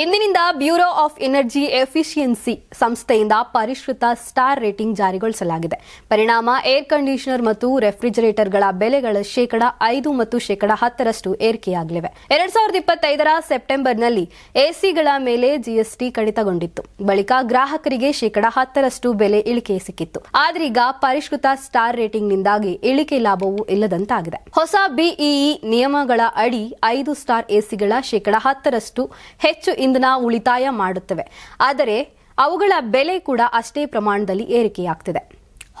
ಇಂದಿನಿಂದ bureau of energy efficiency ಸಂಸ್ಥೆಯಿಂದ ಪರಿಷ್ಕೃತ ಸ್ಟಾರ್ ರೇಟಿಂಗ್ ಜಾರಿಗೊಳಿಸಲಾಗಿದೆ. ಪರಿಣಾಮ ಏರ್ ಕಂಡೀಷನರ್ ಮತ್ತು ರೆಫ್ರಿಜರೇಟರ್ಗಳ ಬೆಲೆಗಳ ಶೇಕಡ ಐದು ಮತ್ತು ಶೇಕಡ ಹತ್ತರಷ್ಟು ಏರಿಕೆಯಾಗಲಿವೆ. ಎರಡ್ ಸಾವಿರದ ಇಪ್ಪತ್ತೈದರ ಸೆಪ್ಟೆಂಬರ್ನಲ್ಲಿ ಎಸಿಗಳ ಮೇಲೆ ಜಿಎಸ್ಟಿ ಕಡಿತಗೊಂಡಿತ್ತು. ಬಳಿಕ ಗ್ರಾಹಕರಿಗೆ ಶೇಕಡ ಹತ್ತರಷ್ಟು ಬೆಲೆ ಇಳಿಕೆ ಸಿಕ್ಕಿತ್ತು. ಆದ್ರೀಗ ಪರಿಷ್ಕೃತ ಸ್ಟಾರ್ ರೇಟಿಂಗ್ನಿಂದಾಗಿ ಇಳಿಕೆ ಲಾಭವೂ ಇಲ್ಲದಂತಾಗಿದೆ. ಹೊಸ ಬಿಇಇ ನಿಯಮಗಳ ಅಡಿ ಐದು ಸ್ಟಾರ್ ಎಸಿಗಳ ಶೇಕಡ ಹತ್ತರಷ್ಟು ಹೆಚ್ಚು ಇಂಧನ ಉಳಿತಾಯ ಮಾಡುತ್ತವೆ. ಆದರೆ ಅವುಗಳ ಬೆಲೆ ಕೂಡ ಅಷ್ಟೇ ಪ್ರಮಾಣದಲ್ಲಿ ಏರಿಕೆಯಾಗ್ತಿದೆ.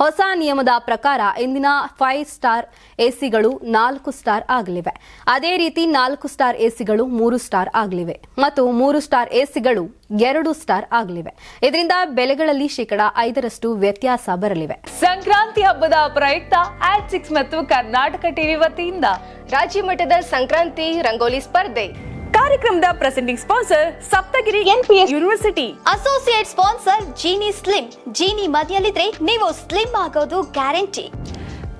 ಹೊಸ ನಿಯಮದ ಪ್ರಕಾರ ಇಂದಿನ ಫೈವ್ ಸ್ಟಾರ್ ಎಸಿಗಳು ನಾಲ್ಕು ಸ್ಟಾರ್ ಆಗಲಿವೆ. ಅದೇ ರೀತಿ ನಾಲ್ಕು ಸ್ಟಾರ್ ಎಸಿಗಳು ಮೂರು ಸ್ಟಾರ್ ಆಗಲಿವೆ. ಮತ್ತು ಮೂರು ಸ್ಟಾರ್ ಎಸಿಗಳು ಎರಡು ಸ್ಟಾರ್ ಆಗಲಿವೆ. ಇದರಿಂದ ಬೆಲೆಗಳಲ್ಲಿ ಶೇಕಡ ಐದರಷ್ಟು ವ್ಯತ್ಯಾಸ ಬರಲಿವೆ. ಸಂಕ್ರಾಂತಿ ಹಬ್ಬದ ಪ್ರಯುಕ್ತ ಆಟ್ ಸಿಕ್ಸ್ ಮತ್ತು ಕರ್ನಾಟಕ ಟಿವಿ ವತಿಯಿಂದ ರಾಜ್ಯ ಮಟ್ಟದ ಸಂಕ್ರಾಂತಿ ರಂಗೋಲಿ ಸ್ಪರ್ಧೆ. ಕಾರ್ಯಕ್ರಮದ presenting sponsor Saptagiri NPS university associate sponsor Genie slim Genie ಮದಿಯಲ್ಲಿದ್ರೆ ನೀವು ಸ್ಲಿಮ್ ಆಗೋದು guarantee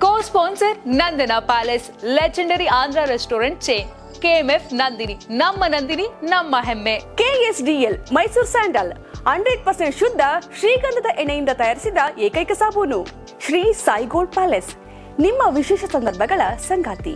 co sponsor Nandana palace legendary Andhra restaurant chain KMF Nandini. ನಮ್ಮ ನಂದಿನಿ ನಮ್ಮ ಹೆಮ್ಮೆ. KSDL Mysore sandal hundred percent ಶುದ್ಧ ಶ್ರೀಗಂಧದ ಎಣ್ಣೆಯಿಂದ ತಯಾರಿಸಿದ ಏಕೈಕ ಸಾಬೂನು. ಶ್ರೀ ಸಾಯಿಗೋಲ್ಡ್ ಪ್ಯಾಲೇಸ್ ನಿಮ್ಮ ವಿಶೇಷ ಸಂದರ್ಭಗಳ ಸಂಗಾತಿ.